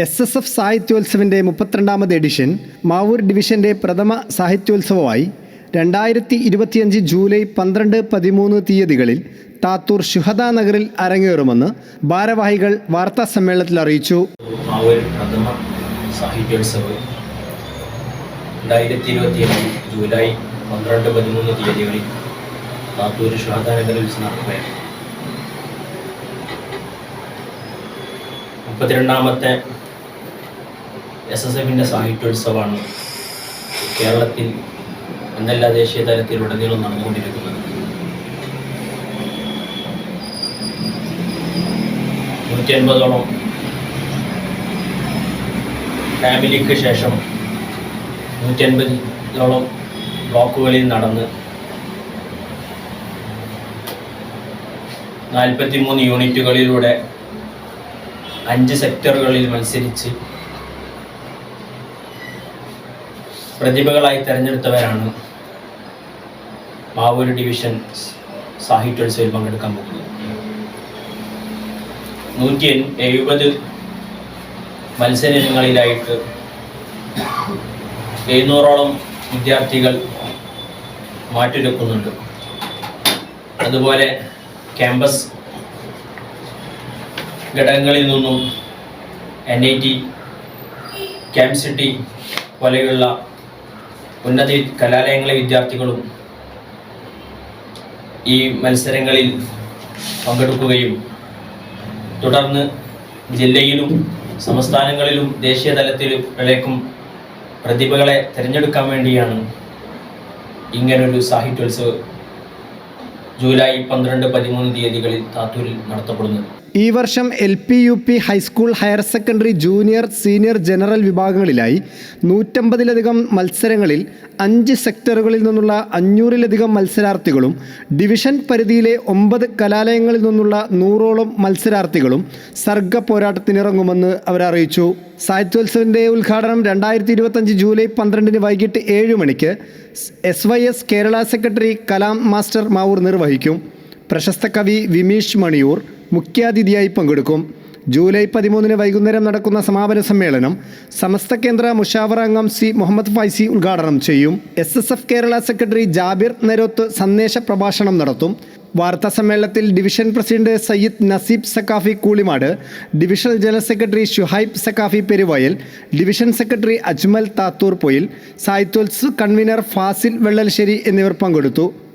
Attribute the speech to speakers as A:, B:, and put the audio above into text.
A: S S F സാഹിത്യോത്സവിന്റെ മുപ്പത്തിരണ്ടാമത് edition Mavoor ഡിവിഷന്റെ പ്രഥമ സാഹിത്യോത്സവമായി രണ്ടായിരത്തി ഇരുപത്തിയഞ്ച് ജൂലൈ പന്ത്രണ്ട് പതിമൂന്ന് തീയതികളിൽ താത്തൂർ ശുഹദ നഗറിൽ അരങ്ങേറുമെന്ന് ഭാരവാഹികൾ വാർത്താ സമ്മേളനത്തിൽ അറിയിച്ചു.
B: മാവൂർ പ്രഥമ സാഹിത്യോത്സവ് ജൂലൈ പന്ത്രണ്ട് പതിമൂന്ന് തീയതികളിൽ താത്തൂർ ഷാദാനഗറിൽ വെച്ച് നടക്കുകയാണ്. മുപ്പത്തിരണ്ടാമത്തെ എസ് എസ് എഫിന്റെ സാഹിത്യോത്സവമാണ് കേരളത്തിൽ എന്നല്ല ദേശീയ തലത്തിലുടനീളം നടന്നുകൊണ്ടിരിക്കുന്നത്. നൂറ്റി അൻപതോളം ഫാമിലിക്ക് ശേഷം നൂറ്റി അൻപതോളം ബ്ലോക്കുകളിൽ നടന്ന് നാൽപ്പത്തി മൂന്ന് യൂണിറ്റുകളിലൂടെ അഞ്ച് സെക്ടറുകളിൽ മത്സരിച്ച് പ്രതിഭകളായി തിരഞ്ഞെടുത്തവരാണ് മാവൂര് ഡിവിഷൻ സാഹിത്യോത്സവത്തിൽ പങ്കെടുക്കാൻ പോകുന്നത്. നൂറ്റി എഴുപത് മത്സര ഇനങ്ങളിലായിട്ട് എഴുന്നൂറോളം വിദ്യാർത്ഥികൾ മാറ്റിവെക്കുന്നുണ്ട് അതുപോലെ ക്യാമ്പസ് ഘടകങ്ങളിൽ നിന്നും N I T camp city പോലെയുള്ള ഉന്നത കലാലയങ്ങളിലെ വിദ്യാർത്ഥികളും ഈ മത്സരങ്ങളിൽ പങ്കെടുക്കുകയും തുടർന്ന് ജില്ലയിലും സംസ്ഥാനങ്ങളിലും ദേശീയ തലത്തിലേക്കും പ്രതിഭകളെ തിരഞ്ഞെടുക്കാൻ വേണ്ടിയാണ് ഇങ്ങനൊരു സാഹിത്യോത്സവം ജൂലൈ പന്ത്രണ്ട് പതിമൂന്ന് തീയതികളിൽ താത്തൂരിൽ നടത്തപ്പെടുന്നത്.
A: ഈ വർഷം L P U P high school higher secondary junior senior general വിഭാഗങ്ങളിലായി നൂറ്റമ്പതിലധികം മത്സരങ്ങളിൽ അഞ്ച് സെക്ടറുകളിൽ നിന്നുള്ള അഞ്ഞൂറിലധികം മത്സരാർത്ഥികളും ഡിവിഷൻ പരിധിയിലെ ഒമ്പത് കലാലയങ്ങളിൽ നിന്നുള്ള നൂറോളം മത്സരാർത്ഥികളും സർഗ പോരാട്ടത്തിനിറങ്ങുമെന്ന് അവരറിയിച്ചു അറിയിച്ചു. സാഹിത്യോത്സവിന്റെ ഉദ്ഘാടനം രണ്ടായിരത്തി ഇരുപത്തഞ്ച് ജൂലൈ പന്ത്രണ്ടിന് വൈകിട്ട് ഏഴ് മണിക്ക് S Y S Kerala secretary Kalam master Mavoor നിർവഹിക്കും. പ്രശസ്ത കവി വിമീഷ് മണിയൂർ മുഖ്യാതിഥിയായി പങ്കെടുക്കും. ജൂലൈ പതിമൂന്നിന് വൈകുന്നേരം നടക്കുന്ന സമാപന സമ്മേളനം സമസ്ത കേന്ദ്ര മുഷാവറ അംഗം സി മുഹമ്മദ് ഫൈസി ഉദ്ഘാടനം ചെയ്യും. S S F Kerala secretary Jabir Neroth സന്ദേശ പ്രഭാഷണം നടത്തും. വാർത്താ സമ്മേളനത്തിൽ division president Sayyid Naseeb Saqafi Koolimad divisional general secretary Shuhaib Saqafi Peruvayal division secretary Ajmal Thathoor Poyil Sahityotsav convener Fazil വെള്ളൽശ്ശേരി എന്നിവർ പങ്കെടുത്തു.